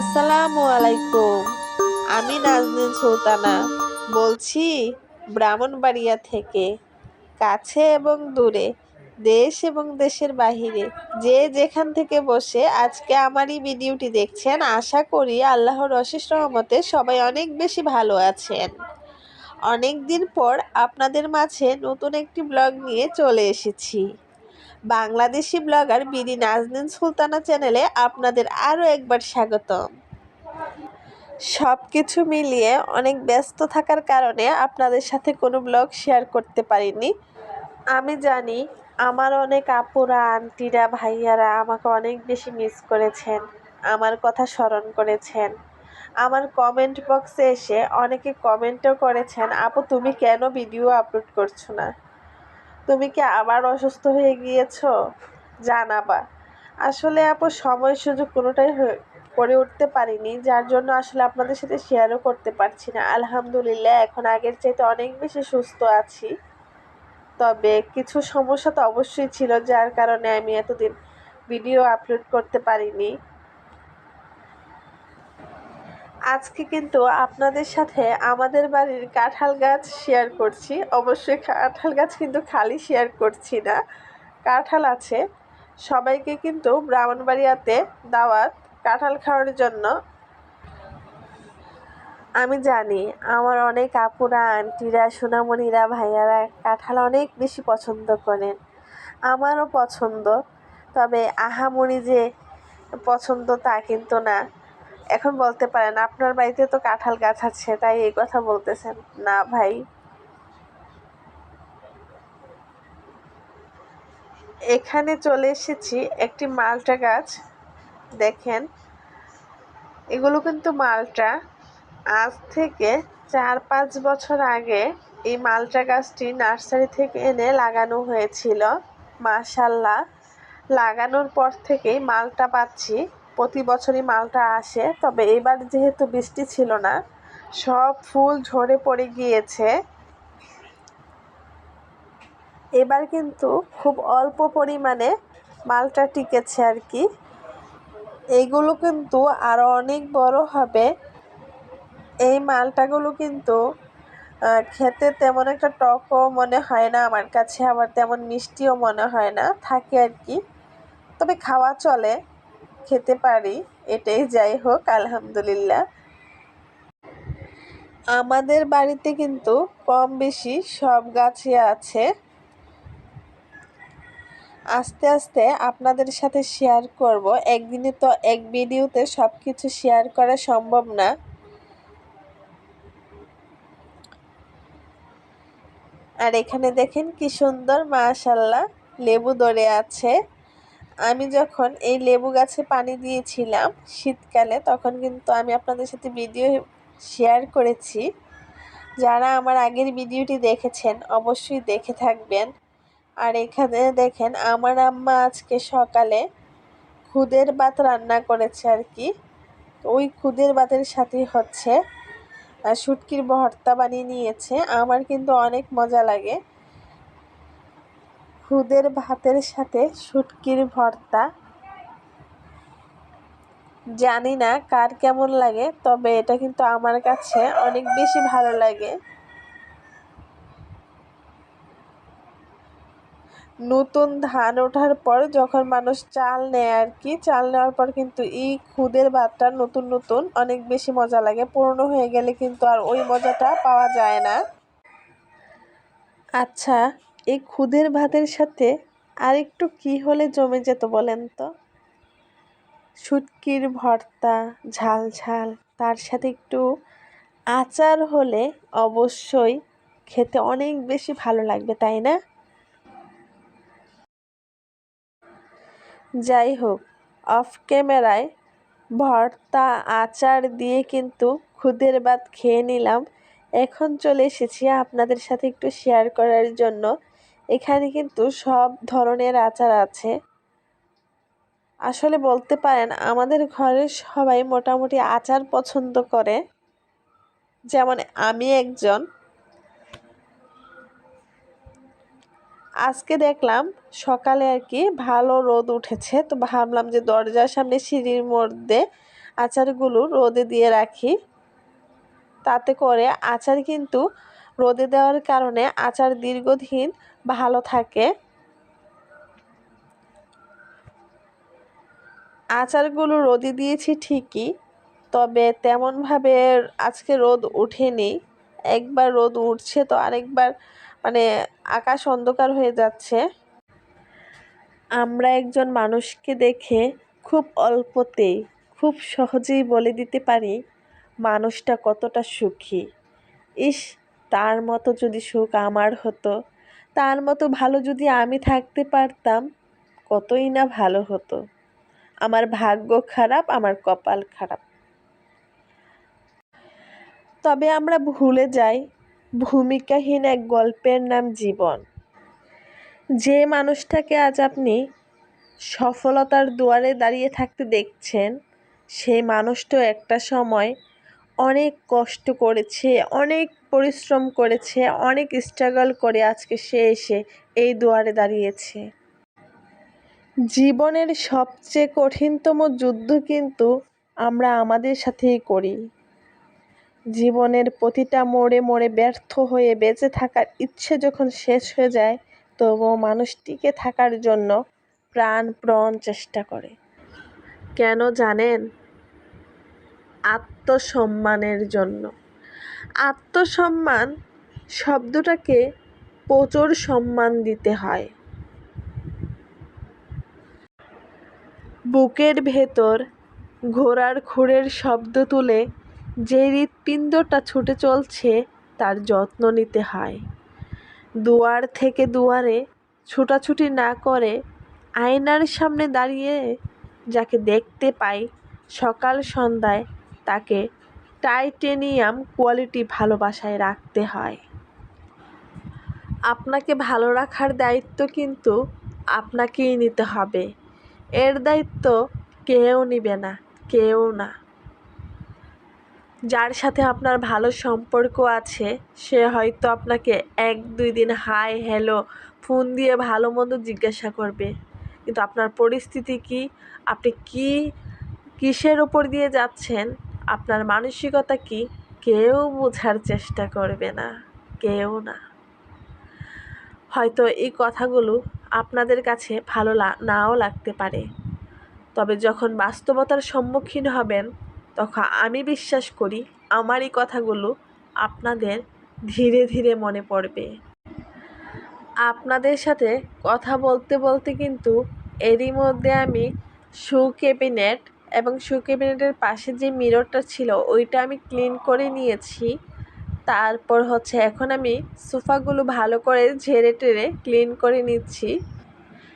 আসসালামু আলাইকুম। আমি নাজনীন সুলতানা। বলছি, ব্রাহ্মণবাড়িয়া থেকে কাছে এবং দূরে, দেশ এবং দেশের বাহিরে, যে যেখান থেকে বসে আজকে আমার এই ভিডিওটি দেখছেন, আশা করি আল্লাহর অশেষ রহমতে সবাই অনেক বেশি ভালো আছেন। অনেক দিন পর আপনাদের মাঝে নতুন একটি ব্লগ নিয়ে চলে এসেছি। বাংলাদেশি ব্লগার বিডি নাজনীন সুলতানা চ্যানেলে আপনাদের আরও একবার স্বাগতম। সব কিছু মিলিয়ে অনেক ব্যস্ত থাকার কারণে আপনাদের সাথে কোনো ব্লগ শেয়ার করতে পারিনি। আমি জানি আমার অনেক আপুরা, আন্টিরা, ভাইয়ারা আমাকে অনেক বেশি মিস করেছেন, আমার কথা স্মরণ করেছেন। আমার কমেন্ট বক্সে এসে অনেকে কমেন্টও করেছেন, আপু, তুমি কেন ভিডিও আপলোড করছ না? তুমি কি আবার অসুস্থ হয়ে গিয়েছো? জানাবা। আসলে আপু, সময় সুযোগ কোনোটাই করে উঠতে পারিনি, যার জন্য আসলে আপনাদের সাথে শেয়ারও করতে পারছি না। আলহামদুলিল্লাহ, এখন আগের চাইতে অনেক বেশি সুস্থ আছি। তবে কিছু সমস্যা তো অবশ্যই ছিল, যার কারণে আমি এতদিন ভিডিও আপলোড করতে পারিনি। আজকে কিন্তু আপনাদের সাথে আমাদের বাড়ির কাঁঠাল গাছ শেয়ার করছি। অবশ্যই কাঁঠাল গাছ কিন্তু খালি শেয়ার করছি না। কাঁঠাল আছে। সবাইকে কিন্তু ব্রাহ্মণবাড়িয়াতে দাওয়াত কাঁঠাল খাওয়ার জন্য। আমি জানি আমার অনেক আপুরা, আন্টিরা, সোনামণিরা, ভাইয়ারা কাঁঠাল অনেক বেশি পছন্দ করেন। আমারও পছন্দ। তবে আহামরি যে পছন্দ তা কিন্তু না। এখন বলতে পারেন, আপনার বাড়িতে তো কাঁঠাল গাছ আছে, তাই এই কথা বলতেছেন। না, ভাই। এখানে চলে এসেছি একটি মালটা গাছ। দেখেন, এগুলো কিন্তু মালটা। আজ থেকে চার পাঁচ বছর আগে এই মালটা গাছটি নার্সারি থেকে এনে লাগানো হয়েছিল। মাশাল্লাহ, লাগানোর পর থেকেই মালটা পাচ্ছি। প্রতি বছরই মালটা আসে, তবে এবার যেহেতু বৃষ্টি ছিল না, সব ফুল ঝরে পড়ে গিয়েছে। এবার কিন্তু খুব অল্প পরিমাণে মালটা টিকেছে আর কি। এইগুলো কিন্তু আরও অনেক বড় হবে। এই মালটাগুলো কিন্তু খেতে তেমন একটা টকও মনে হয় না, আমার কাছে আবার তেমন মিষ্টিও মনে হয় না, থাকে আর কি। তবে খাওয়া চলে। খেতে পারি, এটাই যাই হোক, আলহামদুলিল্লাহ। আমাদের বাড়িতে কিন্তু কম বেশি সব গাছই আছে। আস্তে আস্তে আপনাদের সাথে শেয়ার করব। একদিনে তো এক ভিডিওতে সব কিছু শেয়ার করা সম্ভব না। আর এখানে দেখেন কি সুন্দর মাশাল্লাহ লেবু ধরে আছে। আমি যখন এই লেবু গাছে পানি দিয়েছিলাম শীতকালে, তখন কিন্তু আমি আপনাদের সাথে ভিডিও শেয়ার করেছি। যারা আমার আগের ভিডিওটি দেখেছেন, অবশ্যই দেখে থাকবেন। আর এখানে দেখেন, আমার আম্মা আজকে সকালে খুদের ভাত রান্না করেছে আর কি। ওই খুদের ভাতের সাথে হচ্ছে শুটকির ভর্তা বানিয়ে নিয়েছে। আমার কিন্তু অনেক মজা লাগে। খুদের ভাতের সাথে শুটকির ভর্তা। জানি না কার কেমন লাগে, তবে এটা কিন্তু আমার কাছে অনেক বেশি ভালো লাগে। নতুন ধান ওঠার পর যখন মানুষ চাল নেয় আর কি, চাল নেওয়ার পর কিন্তু এই খুদের ভাতটা নতুন নতুন অনেক বেশি মজা লাগে। পুরনো হয়ে গেলে কিন্তু আর ওই মজাটা পাওয়া যায় না। আচ্ছা এই খুদের ভাতের সাথে আর একটু কি হলে জমে যেত বলেন তো? শুটকির ভর্তা, ঝাল ঝাল, তার সাথে একটু আচার হলে অবশ্যই খেতে অনেক বেশি ভালো লাগবে, তাই না? যাই হোক, অফ ক্যামেরায় ভর্তা, আচার দিয়ে কিন্তু খুদের ভাত খেয়ে নিলাম। এখন চলে এসেছি আপনাদের সাথে একটু শেয়ার করার জন্য। এখানে কিন্তু সব ধরনের আচার আছে। আসলে বলতে পারেন, আমাদের ঘরের সবাই মোটামুটি আচার পছন্দ করে। যেমন আমি একজন। আজকে দেখলাম সকালে আর কি ভালো রোদ উঠেছে, তো ভাবলাম যে দরজার সামনে সিঁড়ির মধ্যে আচারগুলো রোদে দিয়ে রাখি। তাতে করে আচার কিন্তু রোদে দেওয়ার কারণে আচার দীর্ঘদিন ভালো থাকে। আচারগুলো রোদে দিয়েছি ঠিকই, তবে তেমনভাবে আজকে রোদ ওঠেনি। একবার রোদ উঠছে তো আরেকবার মানে আকাশ অন্ধকার হয়ে যাচ্ছে। আমরা একজন মানুষকে দেখে খুব অল্পতেই খুব সহজেই বলে দিতে পারি, মানুষটা কতটা সুখী। ইস তার মতো যদি সুখ আমার হতো, তার মতো ভালো যদি আমি থাকতে পারতাম, কতই না ভালো হতো। আমার ভাগ্য খারাপ, আমার কপাল খারাপ। তবে আমরা ভুলে যাই, ভূমিকাহীন এক গল্পের নাম জীবন। যে মানুষটাকে আজ আপনি সফলতার দুয়ারে দাঁড়িয়ে থাকতে দেখছেন, সেই মানুষটাও একটা সময় অনেক কষ্ট করেছে, অনেক পরিশ্রম করেছে, অনেক স্ট্রাগল করে আজকে সে এসে এই দুয়ারে দাঁড়িয়েছে। জীবনের সবচেয়ে কঠিনতম যুদ্ধ কিন্তু আমরা আমাদের সাথেই করি। জীবনের প্রতিটা মোড়ে মোড়ে ব্যর্থ হয়ে বেঁচে থাকার ইচ্ছে যখন শেষ হয়ে যায়, তবুও মানুষ টিকে থাকার জন্য প্রাণপ্রণ চেষ্টা করে। কেন জানেন? আত্মসম্মানের জন্য। আত্মসম্মান শব্দটাকে প্রচুর সম্মান দিতে হয়। বুকের ভেতর ঘোড়ার খুরের শব্দ তুলে যে হৃৎপিণ্ডটা ছুটে চলছে তার যত্ন নিতে হয়। দুয়ার থেকে দুয়ারে ছুটাছুটি না করে আয়নার সামনে দাঁড়িয়ে যাকে দেখতে পাই সকাল সন্ধ্যায় তাকে টাইটেনিয়াম কোয়ালিটি ভালোবাসায় রাখতে হয়। আপনাকে ভালো রাখার দায়িত্ব কিন্তু আপনাকেই নিতে হবে। এর দায়িত্ব কেউ নিবে না, কেউ না। যার সাথে আপনার ভালো সম্পর্ক আছে, সে হয়তো আপনাকে এক, দুই দিন হাই, হ্যালো, ফোন দিয়ে ভালো মন্দ জিজ্ঞাসা করবে। কিন্তু আপনার পরিস্থিতি কি? আপনি কি কিসের ওপর দিয়ে যাচ্ছেন? আপনার মানসিকতা কি কেউ বোঝার চেষ্টা করবে না, কেউ না। হয়তো এই কথাগুলো আপনাদের কাছে ভালো নাও লাগতে পারে। তবে যখন বাস্তবতার সম্মুখীন হবেন, তখন আমি বিশ্বাস করি আমার এই কথাগুলো আপনাদের ধীরে ধীরে মনে পড়বে। আপনাদের সাথে কথা বলতে বলতে কিন্তু এরই মধ্যে আমি সু ক্যাবিনেট এবং শু ক্যাবিনেটের পাশে যে মিররটা ছিল, ওইটা আমি ক্লিন করে নিয়েছি। তারপর হচ্ছে এখন আমি সোফাগুলো ভালো করে ঝেড়ে টেরে ক্লিন করে নিচ্ছি।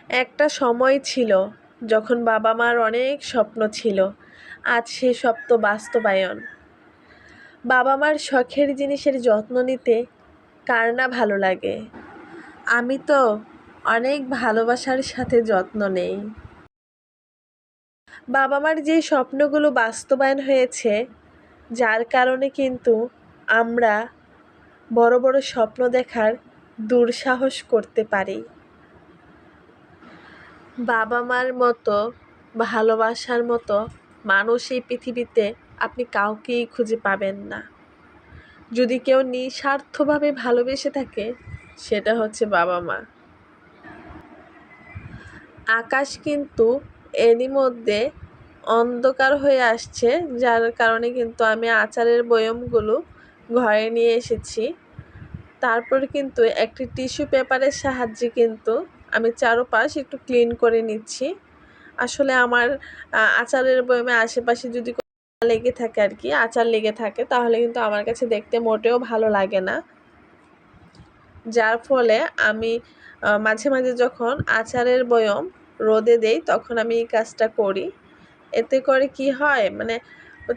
একটা সময় ছিল যখন বাবা মার অনেক স্বপ্ন ছিল। আজ সে স্বপ্ন বাস্তবায়ন। বাবা মার শখের জিনিসের যত্ন নিতে কার না ভালো লাগে? আমি তো অনেক ভালোবাসার সাথে যত্ন নেই। বাবা মার যে স্বপ্নগুলো বাস্তবায়ন হয়েছে, যার কারণে কিন্তু আমরা বড় বড় স্বপ্ন দেখার দুঃসাহস করতে পারি। বাবা মার মতো, ভালোবাসার মতো মানুষ এই পৃথিবীতে আপনি কাউকেই খুঁজে পাবেন না। যদি কেউ নিঃস্বার্থভাবে ভালোবেসে থাকে, সেটা হচ্ছে বাবা মা আকাশ কিন্তু এরই মধ্যে অন্ধকার হয়ে আসছে, যার কারণে কিন্তু আমি আচারের বয়মগুলো ঘরে নিয়ে এসেছি। তারপর কিন্তু একটি টিস্যু পেপারের সাহায্যে কিন্তু আমি চারোপাশ একটু ক্লিন করে নিচ্ছি। আসলে আমার আচারের বয়মে আশেপাশে যদি লেগে থাকে আর কি, আচার লেগে থাকে, তাহলে কিন্তু আমার কাছে দেখতে মোটেও ভালো লাগে না। যার ফলে আমি মাঝে মাঝে যখন আচারের বয়ম রোদে দেই, তখন আমি এই কাজটা করি। এতে করে কি হয় মানে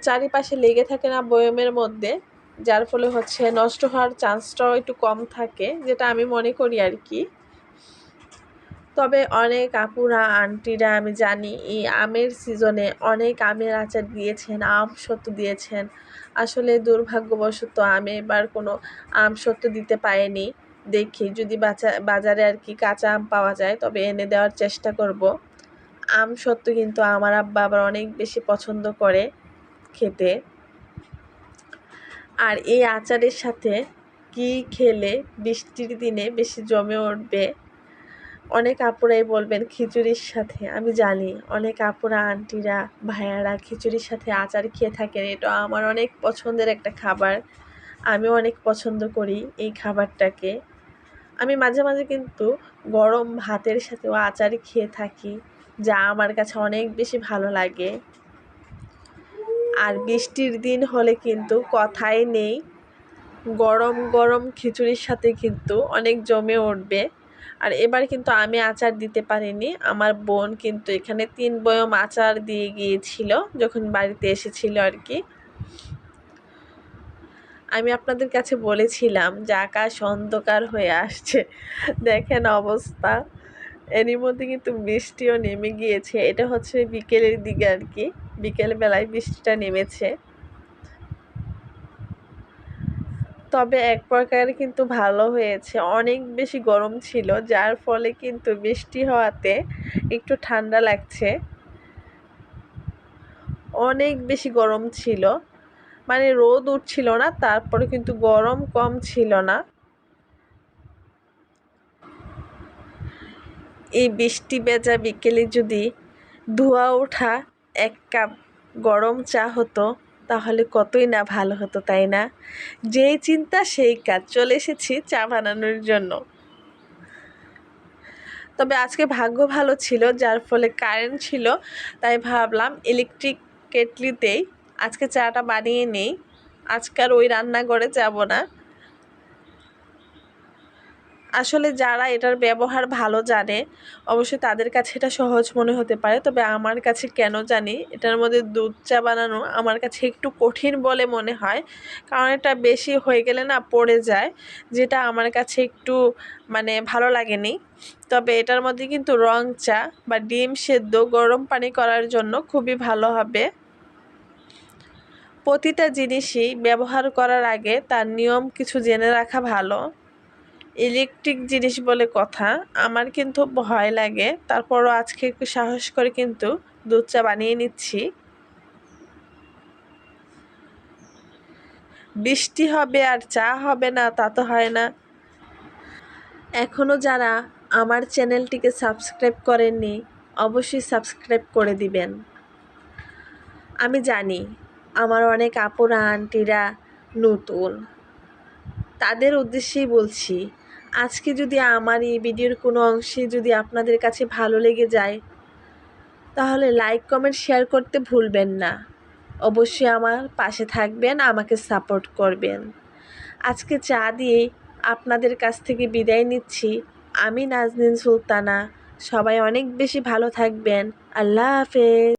চারিপাশে লেগে থাকে না বয়মের মধ্যে, যার ফলে হচ্ছে নষ্ট হওয়ার চান্সটাও একটু কম থাকে, যেটা আমি মনে করি আর কি তবে অনেক আপুরা, আন্টিরা আমি জানি, এই আমের সিজনে অনেক আমের আচার দিয়েছেন, আম সত্ত্ব দিয়েছেন। আসলে দুর্ভাগ্যবশত আমি এবার কোনো আম সত্ত্ব দিতে পারিনি। দেখি যদি বাজারে আর কি কাঁচা আম পাওয়া যায়, তবে এনে দেওয়ার চেষ্টা করব। আম সত্ত্ব কিন্তু আমার আব্বা আবার অনেক বেশি পছন্দ করে খেতে। আর এই আচারের সাথে কি খেলে বৃষ্টির দিনে বেশি জমে উঠবে? অনেক আপুরাই বলবেন খিচুড়ির সাথে। আমি জানি অনেক আপুরা, আন্টিরা, ভাইয়ারা খিচুড়ির সাথে আচার খেয়ে থাকেন। এটা আমার অনেক পছন্দের একটা খাবার। আমি অনেক পছন্দ করি এই খাবারটাকে। আমি মাঝে মাঝে কিন্তু গরম ভাতের সাথেও আচার খেয়ে থাকি, যা আমার কাছে অনেক বেশি ভালো লাগে। আর বৃষ্টির দিন হলে কিন্তু কথাই নেই। গরম গরম খিচুড়ির সাথে কিন্তু অনেক জমে উঠবে। আর এবার কিন্তু আমি আচার দিতে পারিনি। আমার বোন কিন্তু এখানে তিন বয়ম আচার দিয়ে গিয়েছিল, যখন বাড়িতে এসেছিল আর কি। আমি আপনাদের কাছে বলেছিলাম যে আকাশ অন্ধকার হয়ে আসছে। দেখেন অবস্থা। এরই মধ্যে কিন্তু বৃষ্টিও নেমে গিয়েছে। এটা হচ্ছে বিকেলের দিকে আর কি। বিকেল বেলায় বৃষ্টিটা নেমেছে। তবে এক প্রকার কিন্তু ভালো হয়েছে। অনেক বেশি গরম ছিল, যার ফলে কিন্তু বৃষ্টি হওয়াতে একটু ঠান্ডা লাগছে। অনেক বেশি গরম ছিল। মানে রোদ উঠছিল না, তারপরে কিন্তু গরম কম ছিল না। এই বৃষ্টি বেজা বিকেলে যদি ধোয়া ওঠা এক কাপ গরম চা হতো, তাহলে কতই না ভালো হতো, তাই না? যেই চিন্তা, সেই কাজ। চলে এসেছি চা বানানোর জন্য। তবে আজকে ভাগ্য ভালো ছিল, যার ফলে কারেন্ট ছিল, তাই ভাবলাম ইলেকট্রিক কেটলিতেই আজকে চাটা বানিয়ে নেই। আজকে আর ওই রান্নাঘরে যাব না। আসলে যারা এটার ব্যবহার ভালো জানে, অবশ্যই তাদের কাছে এটা সহজ মনে হতে পারে। তবে আমার কাছে কেন জানি, এটার মধ্যে দুধ চা বানানো আমার কাছে একটু কঠিন বলে মনে হয়। কারণ এটা বেশি হয়ে গেলে না পড়ে যায়, যেটা আমার কাছে একটু মানে ভালো লাগেনি। তবে এটার মধ্যে কিন্তু রং চা বা ডিম সেদ্ধ গরম পানি করার জন্য খুবই ভালো হবে। প্রতিটা জিনিসই ব্যবহার করার আগে তার নিয়ম কিছু জেনে রাখা ভালো। ইলেকট্রিক জিনিস বলে কথা, আমার কিন্তু ভয় লাগে। তারপরও আজকে একটু সাহস করে কিন্তু দুধ চা বানিয়ে নিচ্ছি। বৃষ্টি হবে আর চা হবে না, তা তো হয় না। এখনও যারা আমার চ্যানেলটিকে সাবস্ক্রাইব করেননি, অবশ্যই সাবস্ক্রাইব করে দিবেন। আমি জানি আমার অনেক আপুরা আন্টিরা নতুন। তাদের উদ্দেশ্যেই বলছি, আজকে যদি আমার এই ভিডিওর কোনো অংশে যদি আপনাদের কাছে ভালো লেগে যায়, তাহলে লাইক কমেন্ট শেয়ার করতে ভুলবেন না। অবশ্যই আমার পাশে থাকবেন, আমাকে সাপোর্ট করবেন। আজকে চা দিয়ে আপনাদের কাছ থেকে বিদায় নিচ্ছি। আমি নাজনীন সুলতানা। সবাই অনেক বেশি ভালো থাকবেন। আল্লাহ হাফেজ।